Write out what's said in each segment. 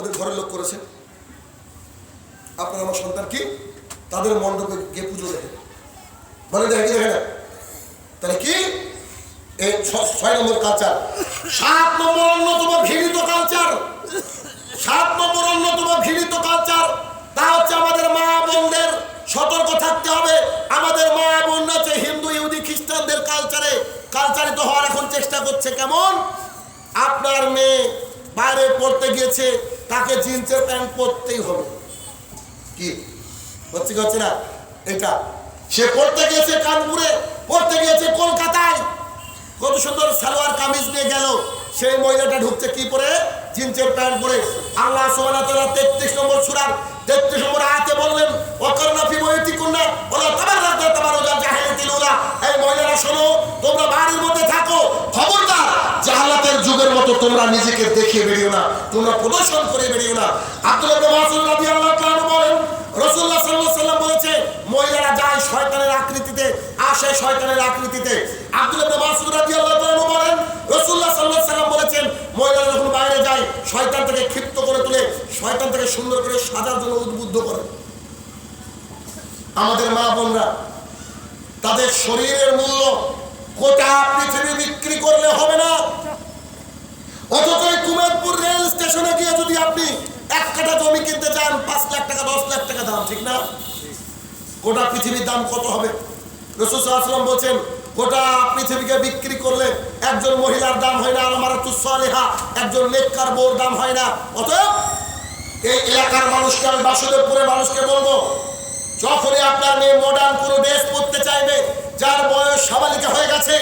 ওদের ঘরের লোক করেছে। আপনার আমার সন্তান কি? তাদের মণ্ডপে গিয়ে পুজো দেবে। বলে দেখে দেখে না? তাহলে কি? এই ছয় নম্বর কালচার সাত নম্বর অন্যতম ঘৃণিত কালচার সাত নম্বর অন্যতম ঘৃণিত কালচার তা হচ্ছে আমাদের মা বোনদের সতর্ক থাকতে হবে। আমাদের মা বোন আছে হিন্দু, ইহুদি, খ্রিস্টানদের কালচারে কালচারিত হওয়ার এখন চেষ্টা করছে। কেমন? আপনার মেয়ে বাইরে পড়তে গিয়েছে তাকে জিন্সের প্যান্ট পরতেই হবে। কি? হচ্ছে হচ্ছে না? এটা। সে পড়তে গিয়েছে কানপুরে পড়তে গিয়েছে কলকাতায়। কত সুন্দর সালোয়ার কামিজ নিয়ে গেল। সেই মহিলাটা ঢুকছে কি পরে? জিন্সের প্যান্ট পরে। আল্লাহ তাআলা 33 নম্বর সূরার 33 নম্বর আয়াতে বললেন ওয়াকারনা ফি বুয়ুতিকুন্না ওয়ালা তাবাররাজনা তাবারুজাল জাহিলিয়াতিল উলা। এই মহিলারা শোনো তোমরা বাড়ির মধ্যে থাকো খবরদার জাহালাতের যুগের তোমরা নিজেকে দেখিয়ে বেরিও না, তোমরা প্রদর্শন করে বেরিও না। সুন্দর করে উদ্বুদ্ধ করে। আমাদের মা বোনরা, তাদের শরীরের মূল্য গোটা পৃথিবী বিক্রি করলে হবে না। স্টেশনে গিয়ে যদি আপনি এক কাঠা জমি কিনতে চান, পাঁচ লাখ টাকা, দশ লাখ টাকা দাম, ঠিক না? গোটা পৃথিবীর দাম কত হবে? রসুলাম বলছেন, গোটা পৃথিবীকে বিক্রি করলে একজন মহিলার দাম হয় না আমার তুসালেহা একজন লেখকার বউর দাম হয় না। অতএব এই এলাকার মানুষকে আমি বাসুদেবপুরের মানুষকে বলব, যখনই আপনার মেয়ে মডার্ন কোনো ড্রেস পরতে চাইবে যার বয়স সাবালিকা হয়ে গেছে,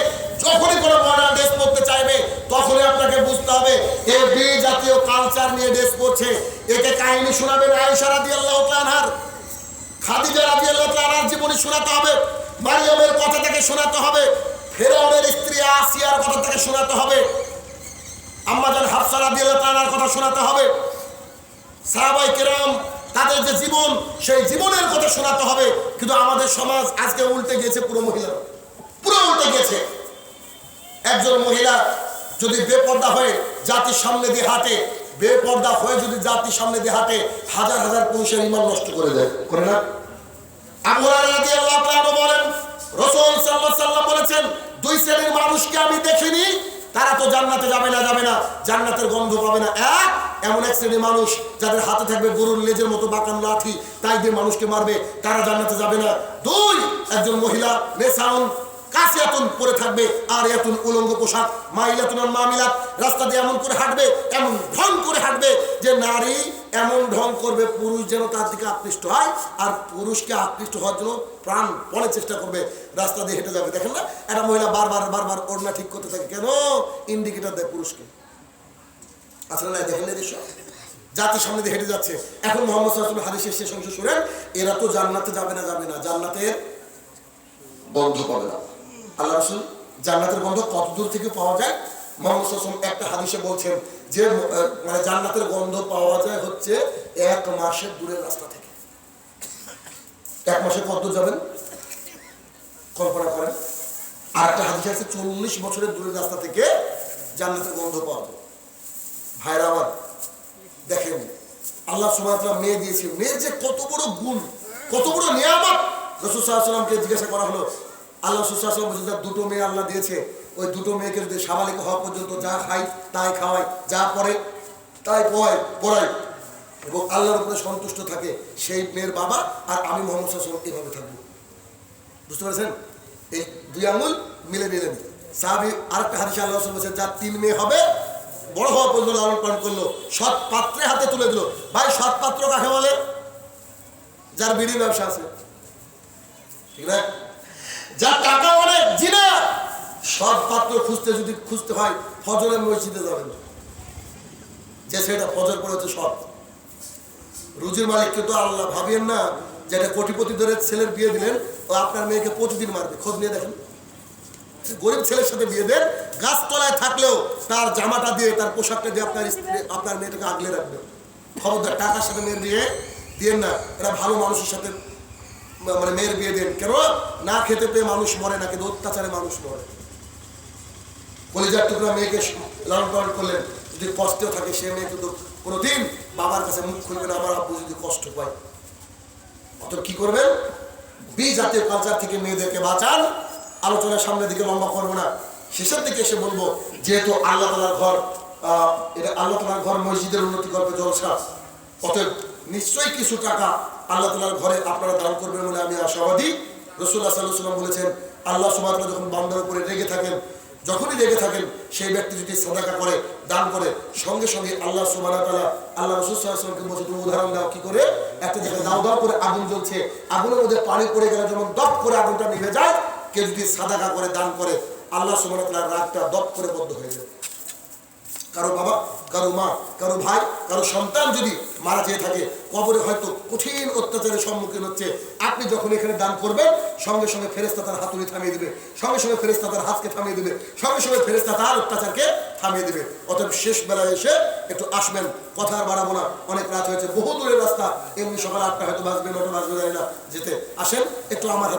যখনই কোনো মডার্ন ড্রেস পরতে চাইবে, তখনই আপনাকে বুঝতে হবে, এ বি জাতীয় কালচার নিয়ে ড্রেস পরছে। একে কাহিনী শোনাবেন আয়েশা রাদিয়াল্লাহু তাআলার খাদিজা রাদিয়াল্লাহু তাআলার জীবনী শোনাতে হবে, মারিয়ামের কথা থেকে শোনাতে হবে, ফেরাউনের স্ত্রী আসিয়ার কথা থেকে শোনাতে হবে আম্মাজান হাফসা রাদিয়াল্লাহু তাআলার কথা শোনাতে হবে। সাহাবাই কেরাম তাদের যে জীবন, সেই জীবনের কথা শোনাতে হবে। কিন্তু আমাদের সমাজ আজকে উল্টে গিয়েছে পুরো মহিলা পুরো উল্টে গিয়েছে। একজন মহিলা যদি বেপর্দা হয়ে জাতির সামনে দিয়ে হাঁটে, বেপর্দা হয়ে যদি জাতির সামনে দিয়ে হাঁটে, হাজার হাজার পুরুষের ইমান নষ্ট করে দেয়। করে না? রাসূল বলেছেন, দুই শ্রেণির মানুষকে আমি দেখিনি, তারা তো জান্নাতে যাবে না যাবে না। জান্নাতের গন্ধ পাবে না। এক এমন এক শ্রেণির মানুষ যাদের হাতে থাকবে গরুর লেজের মতো বাঁকান লাঠি, তাই দিয়ে মানুষকে মারবে, তারা জান্নাতে যাবে না। দুই, একজন মহিলা মেসাউন কাছে এতন পরে থাকবে আর এতন উলঙ্গ পোশাক মামিলাত, রাস্তা দিয়ে এমন করে হাঁটবে, এমন ঢং করে হাঁটবে যে নারী এমন ঢং করবে, পুরুষ যেন তার দিকে আকৃষ্ট হয়, আর পুরুষকে আকৃষ্ট হওয়ার জন্য প্রাণ পণের চেষ্টা করবে, রাস্তা দিয়ে হেঁটে যাবে। দেখেন না, একটা মহিলা বারবার বারবার ওড়না ঠিক করতে থাকে। কেন? ইন্ডিকেটার দেয় পুরুষকে। জাতির সামনে দিয়ে হেঁটে যাচ্ছে। এখন মোহাম্মদ হাদিসের শেষ অংশ শুনেন, এরা তো জান্নাতে যাবে না যাবে না। জান্নাতের বন্ধ না আল্লাহ রসুল, জান্নাতের কত দূর থেকে পাওয়া যায়? মোহাম্মদ একটা হাদিসে বলছেন যে মানে জান্নাতের গন্ধ পাওয়া যায় হচ্ছে এক মাসের দূরের রাস্তা থেকে। এক মাসে কত দূর যাবেন? কল্পনা করেন। আর একটা হাদিসে আছে, চল্লিশ বছরের দূরের রাস্তা থেকে জান্নাতের গন্ধ পাওয়া যায়। ভাইরা আমার, দেখেন, আল্লাহ সুমাত্রা মেয়ে দিয়েছে। মেয়ের যে কত বড় গুণ, কত বড় নিয়ামত রসুল সাল্লামকে জিজ্ঞাসা করা হলো। আল্লাহ সুসাল্লাম বলছে দুটো মেয়ে আল্লাহ দিয়েছে, ওই দুটো মেয়েকে যদি সাবালিক হওয়া পর্যন্ত যা খাই, তাই খাওয়াই, যা পরে তাই পড়ায় পড়াই। এবং আল্লাহর উপরে সন্তুষ্ট থাকে সেই মেয়ের বাবা আর আমি মোহাম্মদ সাল্লাম এভাবে থাকব। বুঝতে পেরেছেন? এই দুই আঙুল মিলে মিলে সাহাবি আরেকটা হাদিসে আল্লাহ বলছেন যার তিন মেয়ে হবে বড় হওয়া পর্যন্ত লালন পালন করল। সৎ পাত্রে হাতে তুলে দিল। ভাই, সৎ পাত্র কাকে বলে? যার বিড়ি ব্যবসা আছে। ঠিক না? যার টাকা অনেক জিনা। সৎ পাত্র খুঁজতে যদি খুঁজতে হয়, ফজরের মসজিদে যাবেন। যে সেটা ফজর পড়েছে সৎ। রুজির মালিককে তো আল্লাহ ভাবিয়েন না যেটা কোটিপতি ধরে ছেলের বিয়ে দিলেন ও আপনার মেয়েকে প্রতিদিন মারবে। খোঁজ নিয়ে দেখেন। গরিব ছেলের সাথে বিয়ে দেন গাছতলায় থাকলেও তার জামাটা দিয়ে, তার পোশাকটা দিয়ে আপনার স্ত্রী, আপনার মেয়েটাকে আগলে রাখবে। খবরদার, টাকার সাথে মেয়ের বিয়ে দিয়েন না, এরা ভালো মানুষের সাথে মানে মেয়ের বিয়ে দেন। কেন? না খেতে পেয়ে মানুষ মরে, না কিন্তু অত্যাচারে মানুষ মরে। কলিজার টুকরা মেয়েকে লালন পালন করলেন। যদি কষ্টেও থাকে, সে মেয়ে কিন্তু কোনোদিন বাবার কাছে মুখ খুলবে না, আমার আব্বু যদি কষ্ট পায়। অতএব কি করবেন? বি জাতীয় কালচার থেকে মেয়েদেরকে বাঁচান। আলোচনার সামনের দিকে লম্বা করব না। শেষের দিকে এসে বলব, যেহেতু আল্লাহ তালার ঘর এটা আল্লাহ তালার ঘর মসজিদের উন্নতি করবে জলসা। অতএব নিশ্চয়ই কিছু টাকা আল্লাহ তালার ঘরে আপনারা দান করবেন বলে আমি আশাবাদী। রসুল্লাহ সাল্লাম বলেছেন, আল্লাহ সুবাহ যখন বান্দার উপরে রেগে থাকেন, যখনই রেগে থাকেন, সেই ব্যক্তি যদি সাদাকা করে, দান করে, সঙ্গে সঙ্গে আল্লাহ সুবাহ তালা আল্লাহ রসুল সাল্লামকে বলছে, তুমি উদাহরণ দাও, কি করে? একটা জায়গায় দাও দাও করে আগুন জ্বলছে। আগুনের মধ্যে পানি পড়ে গেলে, যেমন দপ করে আগুনটা নিভে যায় কেউ যদি সাদাকা করে, দান করে, আল্লাহ সুবাহ তালার রাগটা দপ করে বদ্ধ হয়ে যায়। কারও বাবা, কারও মা, কারও ভাই, কারও সন্তান যদি মারা যেয়ে থাকে, কবরে হয়তো কঠিন অত্যাচারের সম্মুখীন হচ্ছে। আপনি যখন এখানে দান করবেন, সঙ্গে সঙ্গে ফেরেস্তা তার হাতুড়ি থামিয়ে দেবে। সঙ্গে সঙ্গে ফেরেস্তা তার হাতকে থামিয়ে দেবে। সঙ্গে সঙ্গে ফেরেস্তা তার অত্যাচারকে থামিয়ে দেবে। অতএব শেষ বেলায় এসে একটু আসবেন কথা আর বাড়াবো না। অনেক রাত হয়েছে, বহু দূরের রাস্তা। এমনি সকাল আটটা হয়তো বাজবে, নটা বাজবে যায় না। যেতে আসেন, একটু আমার